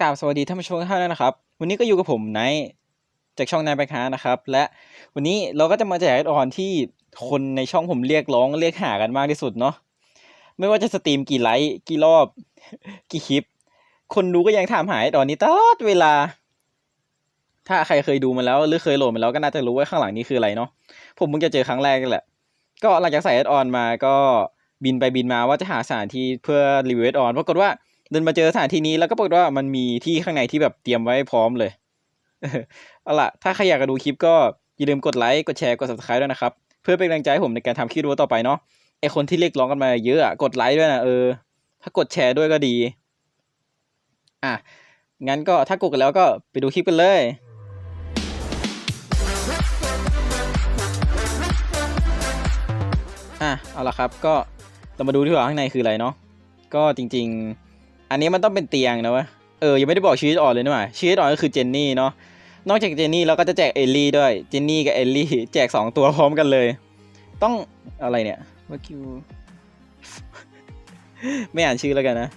กราบสวัสดีท่านผู้ชมทุกท่านด้วนะครับ วันนี้ก็อยู่กับผมไนท์จากช่องนายไปค้านะครับ และวันนี้เราก็จะมาแจกออนที่คนในช่องผมเรียกร้องเรียกหากันมากที่สุดเนาะไม่ว่าจะสตรีมกี่ไลค์กี่รอบ กี่คลิป คนดูก็ยังถามหาไอตอนนี้ตลอดเวลา ถ้าใครเคยดูมาแล้วหรือเคยโหลดมาแล้วก็น่าจะรู้ว่าข้างหลังนี้คืออะไรเนาะผมเพิ่งจะเจอครั้งแรกนี่แหละ ก็หลังจากใส่แอดออนมาก็บินไปบินมาว่าจะหาสถานที่เพื่อรีวิวแอดออนปรากฏว่า เดินมาเจอสถานที่นี้แล้วก็ปรากฏว่ามันมีที่ข้างในที่แบบเตรียมไว้พร้อมเลยเอาล่ะ ถ้าใครอยากจะดูคลิปก็อย่าลืมกดไลค์ กดแชร์ กด subscribe ด้วยนะครับ เพื่อเป็นกำลังใจให้ผมในการทำคลิปวิดีโอต่อไปเนาะ ไอคนที่เรียกร้องกันมาเยอะอะกดไลค์ด้วยนะเออ ถ้ากดแชร์ด้วยก็ดี อะ งั้นก็ถ้ากดกันแล้วก็ไปดูคลิปกันเลยอะเอาละครับ ก็เรามาดูที่ว่าข้างในคืออะไรเนาะ ก็จริง ๆ อันนี้มันต้องเป็นเตียงนะวะเออ ยังไม่ได้บอกชีวิตอ่อนเลยนี่หว่าชีวิตอ่อนก็คือเจนนี่เนาะ นอกจากเจนนี่เราก็จะแจกเอลลี่ด้วย เจนนี่กับเอลลี่แจกสองตัวพร้อมกันเลย ต้องอะไรเนี่ยเมื่อกี้ไม่อ่านชื่อแล้วกันนะ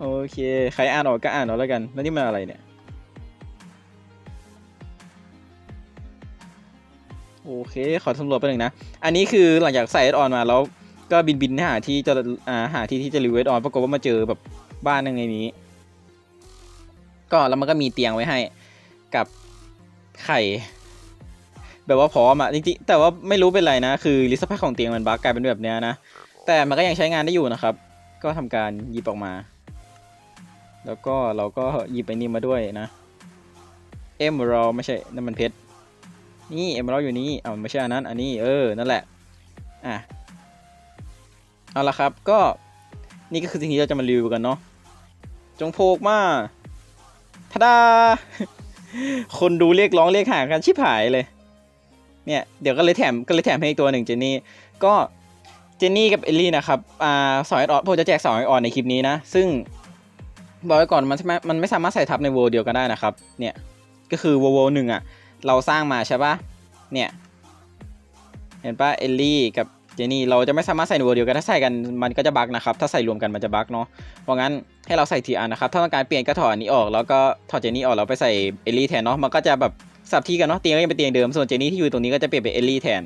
โอเค ใครอ่านออกก็อ่านเอาแล้วกัน แล้วนี่มันอะไรเนี่ย โอเค ขอสำรวจไปหนึ่งนะ อันนี้คือหลังจากใส่เอออนมาแล้ว ก็บินบินหาที่จะอ่าหาที่ที่จะรีวิวเออนปรากฏว่ามาเจอแบบบ้านหนึงในนี้ ก็แล้วมันก็มีเตียงไว้ให้กับไข่ แบบว่าพร้อมอะจริงๆแต่ว่าไม่รู้เป็นไรนะ คือลิสต์พของเตียงมันบั๊กกลายเป็นแบบเนี้ยนะ แต่มันก็ยังใช้งานได้อยู่นะครับ ก็ทำการหยิบออกมา แล้วก็เราก็หยิบไอ้นี่มาด้วยนะเอ็มเราไม่ใช่นั่นมันเพชรนี่เอ็มเราอยู่นี่เอาไม่ใช่อันนั้น อันนี้เออนั่นแหละอะ เอาละครับก็นี่ก็คือสิ่งที่เราจะมารีวิวกันเนาะจงโพกมาทาดา คนดูเรียกร้องเรียกหากันชิบหายเลย เนี่ยเดี๋ยวก็เลยแถมก็เลยแถมให้อีกตัวหนึ่งเจนนี่ก็เจนนี่กับเอลลี่นะครับอ่าสองไอออนผมจะแจกสองไอออนในคลิปนี้นะ ซึ่งบอกไว้ก่อนมันม่มันไม่สามารถใส่ทับในโวเดียวกันได้นะครับ เนี่ยก็คือโวโวหนึ่งอะ เราสร้างมาใช่ปะเนี่ย เห็นปะเอลลี่กับ เจนี่เราจะไม่สามารถใส่ในโวเดียวกันถ้าใส่กันมันก็จะบั๊กนะครับถ้าใส่รวมกันมันจะบั๊กเนาะเพราะงั้นให้เราใส่ทีอันนะครับถ้าต้องการเปลี่ยนก็ถอดอันนี้ออกแล้วก็ถอดเจนี่ออกแล้วไปใส่เอลลี่แทนเนาะมันก็จะแบบสับที่กันเนาะเตียงก็ยังเป็นเตียงเดิมส่วนเจนี่ที่อยู่ตรงนี้ก็จะเปลี่ยนเป็นเอลลี่แทน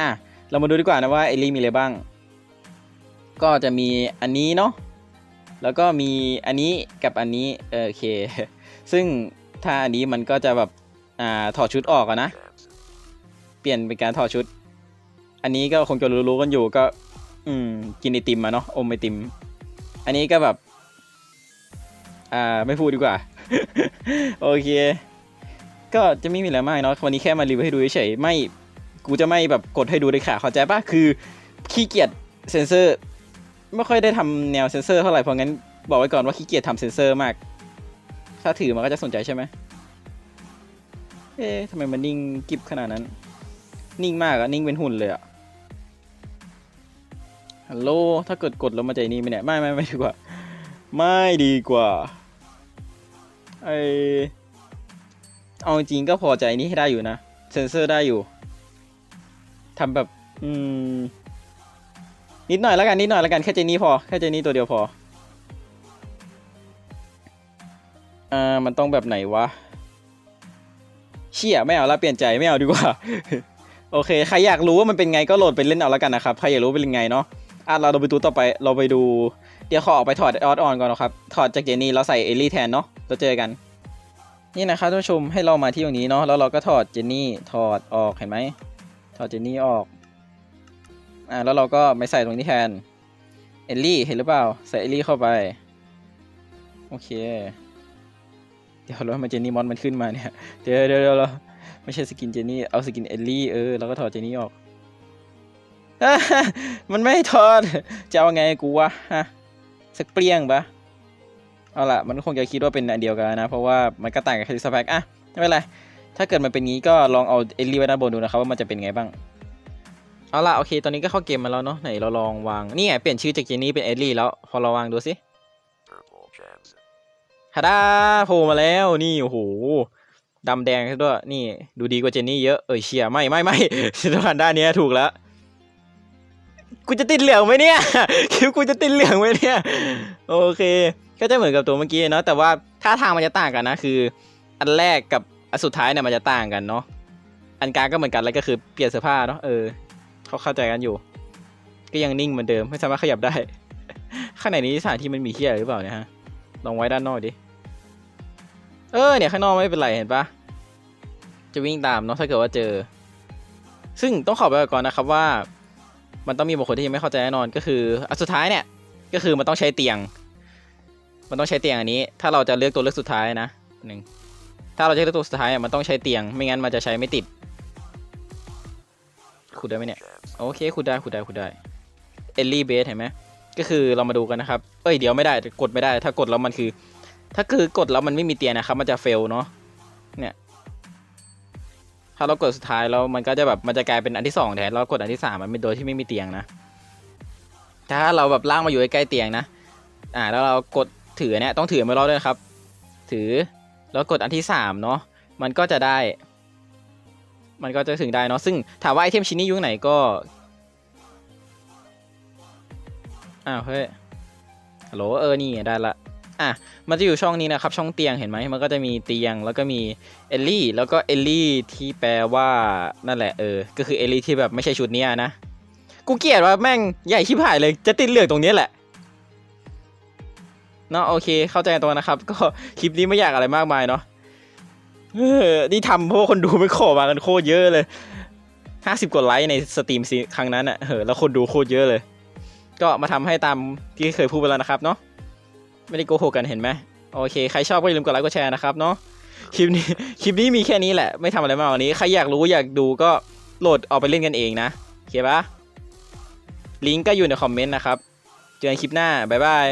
อะเรามาดูดีกว่านะว่าเอลลี่มีอะไรบ้าง ก็จะมีอันนี้เนาะแล้วก็มีอันนี้กับอันนี้เออโอเค ซึ่งถ้าอันนี้มันก็จะแบบอ่าถอดชุดออกอะนะ เปลี่ยนเป็นการถอดชุด อันนี้ก็คงจะรู้ๆกันอยู่ก็ อืม กินไอติมมาเนาะอมไอติม อันนี้ก็แบบ อ่า ไม่พูดดีกว่า โอเค ก็จะไม่มีอะไรมากเนาะวันนี้แค่มารีวิวให้ดูเฉยๆไม่กูจะไม่แบบกดให้ดูเลยค่ะเข้าใจปะคือขี้เกียจเซนเซอร์ ไม่ค่อยได้ทำแนวเซนเซอร์เท่าไหร่เพราะงั้นบอกไว้ก่อนว่าขี้เกียจทำเซนเซอร์มาก ถ้าถือมันก็จะสนใจใช่ไหมเอ๊ะทำไมมันนิ่งกิบขนาดนั้น นิ่งมากอะนิ่งเป็นหุ่นเลยอะ ฮัลโหล ถ้าเกิดกดแล้วมันจะนี่ไหมเนี่ยไม่ไม่ไม่ดีกว่า ไม่ดีกว่า ไอเอาจริงก็พอใจนี้ให้ได้อยู่นะ เซนเซอร์ได้อยู่ ทำแบบ อืม นิดหน่อยแล้วกัน นิดหน่อยแล้วกัน แค่เจนี่พอ แค่เจนี่ตัวเดียวพอ อ่า มันต้องแบบไหนวะ เชี่ย ไม่เอาละเปลี่ยนใจ ไม่เอาดีกว่าโอเค ใครอยากรู้ว่ามันเป็นไงก็โหลดไปเล่นเอาแล้วกันนะครับ ใครอยากรู้เป็นไงเนาะ อะเราไปดูต่อไปเราไปดู เดี๋ยวขอออกไปถอดออดออนก่อนนะครับ ถอดจากเจนี่เราใส่เอลลี่แทนเนาะแล้วเจอกัน นี่นะครับท่านผู้ชมให้เรามาที่ตรงนี้เนาะแล้วเราก็ถอดเจนี่ถอดออกเห็นไหมถอดเจนี่ออกอ่าแล้วเราก็ไม่ใส่ตรงนี้แทนเอลลี่เห็นหรือเปล่า ใส่เอลลี่เข้าไป โอเค เดี๋ยวแล้วทำไมเจนี่มอนมันขึ้นมาเนี่ยเดี๋ยวเดี๋ยวเดี๋ยวเราไม่ใช่สกินเจนี่เอาสกินเอลลี่เออแล้วก็ถอดเจนี่ออก มันไม่ให้ถอด จะเอาไงกูวะฮะสักเปรี้ยงปะเอาล่ะมันคงจะคิดว่าเป็นอันเดียวกันนะ เพราะว่ามันก็ต่างกับคาริสแพ็กอะไม่เป็นไร ถ้าเกิดมันเป็นงี้ก็ลองเอาเอลลี่ไว้ด้านบนดูนะครับว่ามันจะเป็นไงบ้าง เอาล่ะโอเค ตอนนี้ก็เข้าเกมมาแล้วเนาะไหนเราลองวางนี่ไงเปลี่ยนชื่อจากเจนี่เป็นเอลลี่แล้ว พอเราวางดูสิฮาดาโผล่มาแล้วนี่โอ้โหดำแดงซะด้วยนี่ ดูดีกว่าเจนนี่เยอะเอ้ยเชียไม่ไม่ไม่สถานด้านนี้ถูกแล้ว กูจะติดเหลืองไหมเนี่ยคลิปกูจะติดเหลืองไหมเนี่ย โอเค ก็จะเหมือนกับตัวเมื่อกี้เนาะ แต่ว่าท่าทางมันจะต่างกันนะ คือ อันแรกกับอันสุดท้ายเนี่ยมันจะต่างกันเนาะ อันกลางก็เหมือนกันแล้วก็คือเปลี่ยนเสื้อผ้าเนาะ เออ เขาเข้าใจกันอยู่ ก็ยังนิ่งเหมือนเดิม ไม่สามารถขยับได้ ข้างในนี้สถานที่มันมีเที่ยอะไรหรือเปล่าเนี่ยฮะ ลองไว้ด้านนอกดิ เออ เนี่ยข้างนอกไม่เป็นไรเห็นปะจะวิ่งตามเนาะถ้าเกิดว่าเจอ ซึ่งต้องขอไปก่อนนะครับว่า มันต้องมีบางคนที่ยังไม่เข้าใจแน่นอนก็คืออันสุดท้ายเนี่ยก็คือมันต้องใช้เตียง มันต้องใช้เตียงอันนี้ ถ้าเราจะเลือกตัวเลือกสุดท้ายนะหนึ่งถ้าเราจะเลือกตัวสุดท้ายอะมันต้องใช้เตียง ไม่งั้นมันจะใช้ไม่ติดขุดได้ไหมเนี่ยโอเคขุดได้ขุดได้ขุดได้เอลลี่เบสเห็นไหมก็คือเรามาดูกันนะครับเอ้ยเดี๋ยวไม่ได้กดไม่ได้ ถ้ากดแล้วมันคือ ถ้าคือกดแล้วมันไม่มีเตียงนะครับ มันจะเฟลเนาะเนี่ย ถ้าเรากดสุดท้ายแล้วมันก็จะแบบมันจะกลายเป็นอันที่สองแทนแล้วกดอันที่สามมันเป็นโดยที่ไม่มีเตียงนะ ถ้าเราแบบล่างมาอยู่ใกล้เตียงนะ อ่า แล้วเรากดถือเนี่ยต้องถือไม่รอดด้วยครับ ถือแล้วกดอันที่สามเนาะมันก็จะได้ มันก็จะถึงได้เนาะซึ่งถามว่าไอเทมชิ้นนี้อยู่ไหนก็อ้าวเฮ้ยฮัลโหลเออนี่ได้ละ อะมันจะอยู่ช่องนี้นะครับ ช่องเตียงเห็นไหมมันก็จะมีเตียงแล้วก็มีเอลลี่แล้วก็เอลลี่ที่แปลว่านั่นแหละเออก็คือเอลลี่ที่แบบไม่ใช่ชุดเนี้ยนะกูเกลียดว่าแม่งใหญ่ชิบหายเลยจะติดเหลืองตรงนี้แหละเนาะโอเคเข้าใจตรงนะครับ ก็คลิปนี้ไม่อยากอะไรมากมายเนาะเออนี่ทำเพราะว่าคนดูไม่ขอมากันโคตรเยอะเลยห้าสิบกว่าไลค์ในสตรีมซีครั้งนั้นอะ่ะเออแล้วคนดูโคตรเยอะเลย ก็มาทำให้ตามที่เคยพูดไปแล้วนะครับเนาะ ไม่ได้โกหกกันเห็นไหมโอเค ใครชอบก็อย่าลืมกดไลค์กดแชร์นะครับเนาะคลิปนี้คลิปนี้มีแค่นี้แหละไม่ทำอะไรมากกว่านี้ใครอยากรู้อยากดูก็โหลดเอาไปเล่นกันเองนะโอเคปะลิงก์ก็อยู่ในคอมเมนต์นะครับ เจอกันคลิปหน้าบ๊ายบาย